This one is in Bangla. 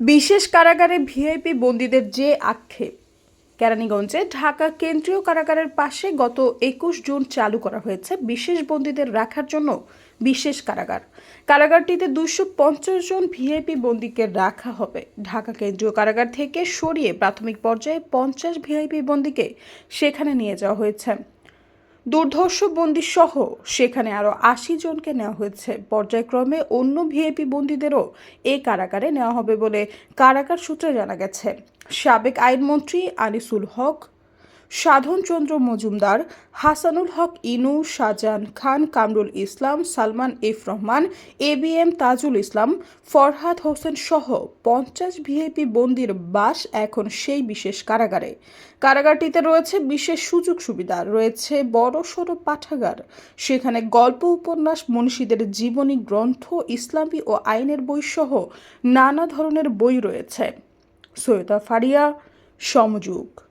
বিশেষ কারাগারে ভিআইপি বন্দীদের যে আক্ষেপ। কেরানীগঞ্জে ঢাকা কেন্দ্রীয় কারাগারের পাশে গত একুশ জুন চালু করা হয়েছে বিশেষ বন্দীদের রাখার জন্য বিশেষ কারাগার। কারাগারটিতে দুশো পঞ্চাশ জন ভিআইপি বন্দীকে রাখা হবে। ঢাকা কেন্দ্রীয় কারাগার থেকে সরিয়ে প্রাথমিক পর্যায়ে পঞ্চাশ ভিআইপি বন্দীকে সেখানে নিয়ে যাওয়া হয়েছে। দুর্ধর্ষ বন্দিসহ সেখানে আরও আশি জনকে নেওয়া হয়েছে। পর্যায়ক্রমে অন্য ভিআইপি বন্দীদেরও এই কারাগারে নেওয়া হবে বলে কারাগার সূত্রে জানা গেছে। সাবেক আইনমন্ত্রী Anisul Haq Sadhan Chandra Majumdar, Hasanul Haq Inu, Shahjahan Khan, Kamrul Islam, Salman F Rahman, A B M Tajul Islam, Farhad Hossain সহ পঞ্চাশ ভিআইপি বন্দির বাস এখন সেই বিশেষ কারাগারে। কারাগারটিতে রয়েছে বিশেষ সুযোগ সুবিধা, রয়েছে বড় সড়ো পাঠাগার। সেখানে গল্প, উপন্যাস, মনীষীদের জীবনী, গ্রন্থ, ইসলামী ও আইনের বই সহ নানা ধরনের বই রয়েছে। সৈয়দা ফারিয়া, সমযুগ।